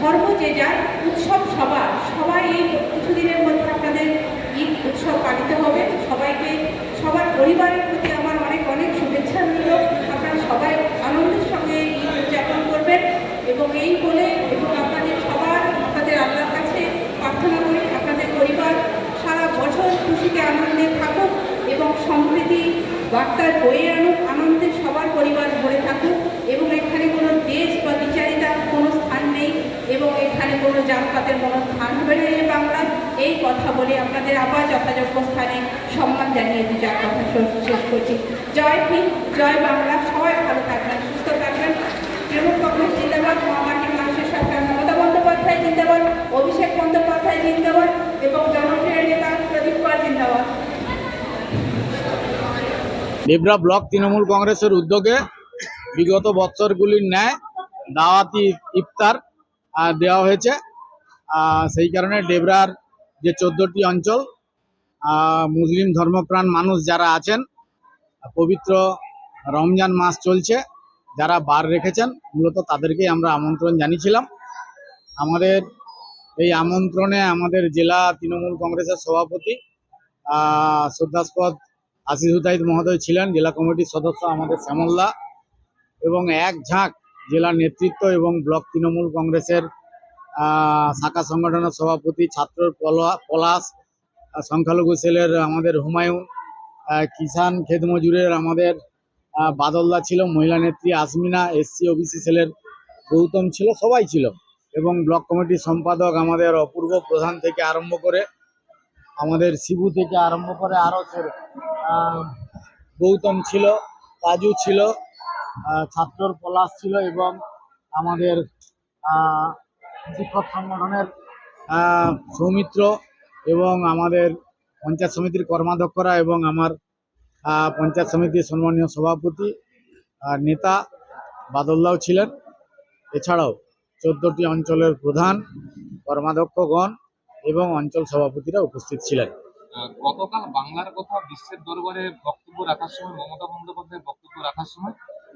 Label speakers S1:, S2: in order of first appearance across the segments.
S1: ধর্ম যে যার, উৎসব সবার। সবাই এই কিছুদিনের মধ্যে আপনাদের ঈদ উৎসব পালিত হবে। সবাইকে, সবার পরিবারের কোনো জাতপাতের কোনো স্থান হবে না এই কথা বলে আপনাদের আবার যথাযোগ্য স্থানে সম্মান জানিয়ে দু চার কথা শেষ করছি। জয় হিন্দ, জয় বাংলা। সবাই ভালো থাকবেন, সুস্থ থাকবেন। তৃণমূল কংগ্রেস জিন্দাবাদ মহামাটি মানুষের সরকার মমতা বন্দ্যোপাধ্যায় জিন্দাবাদ, অভিষেক বন্দ্যোপাধ্যায় জিন্দাবাদ এবং জনপ্রিয় নেতা প্রদীপ কুমার জিন্দাবাদ।
S2: ডেবরা ব্লক তৃণমূল কংগ্রেসের উদ্যোগে বিগত বৎসরগুলির ন্যায় দাওয়াতি ইফতার দেওয়া হয়েছে। সেই কারণে ডেবরার যে চোদ্দটি অঞ্চল মুসলিম ধর্মপ্রাণ মানুষ যারা আছেন, পবিত্র রমজান মাস চলছে, যারা বার রেখেছেন, মূলত তাদেরকেই আমরা আমন্ত্রণ জানিয়েছিলাম। আমাদের এই আমন্ত্রণে আমাদের জেলা তৃণমূল কংগ্রেসের সভাপতি শ্রদ্ধাস্পদ আশিস হুতাইদ মহোদয় ছিলেন, জেলা কমিটির সদস্য আমাদের শ্যামলদা এবং এক ঝাঁক জেলা নেতৃত্ব এবং ব্লক তৃণমূল কংগ্রেসের শাখা সংগঠনের সভাপতি ছাত্র পলা- পলাশ সংখ্যালঘু সেলের আমাদের হুমায়ুন কিষান খেত মজুরের আমাদের বাদলদা ছিল, মহিলা নেত্রী আসমিনা, এসসি, ওবিসি সেলের গৌতম ছিল, সবাই ছিল। এবং ব্লক কমিটির সম্পাদক আমাদের অপূর্ব প্রধান থেকে আরম্ভ করে, আমাদের শিবু থেকে আরম্ভ করে আরও গৌতম ছিল কাজু ছিল ছাত্রর পলাশ ছিল এবং আমাদের শিক্ষক সংগঠনের সৌমিত্র এবং আমাদের পঞ্চায়েত সমিতির কর্মাধ্যক্ষরা এবং আমার পঞ্চায়েত সমিতির সম্মানীয় সভাপতি নেতা বাদলদাও ছিলেন। এছাড়াও চোদ্দটি অঞ্চলের প্রধান কর্মাধ্যক্ষগণ এবং অঞ্চল সভাপতিরা উপস্থিত ছিলেন।
S3: গতকাল বাংলার কথা বিশ্বের দরবারে বক্তব্য রাখার সময়, মমতা বন্দ্যোপাধ্যায় বক্তব্য রাখার সময়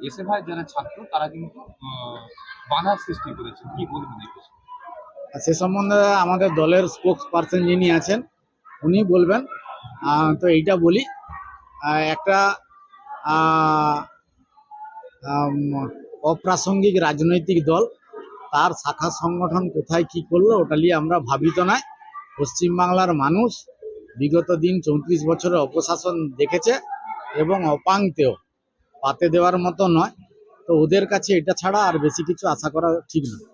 S3: এসে ভাই যারা ছাত্র, তারা কিন্তু বাধার সৃষ্টি করেছে। কি বলবেন এই?
S2: সে সম্বন্ধে আমাদের দলের স্পোক্স পার্সন যিনি আছেন, উনি বলবেন। তো এইটা বলি। একটা অপ্রাসঙ্গিক রাজনৈতিক দল, তার শাখা সংগঠন কোথায় কি করল, ওটা নিয়ে আমরা ভাবিত নয়। পশ্চিমবাংলার মানুষ বিগত দিন চৌত্রিশ বছরের অপশাসন দেখেছে এবং অপাংতেও পাতে দেওয়ার মতো নয়। তো ওদের কাছে এটা ছাড়া আর বেশি কিছু আশা করা ঠিক নয়।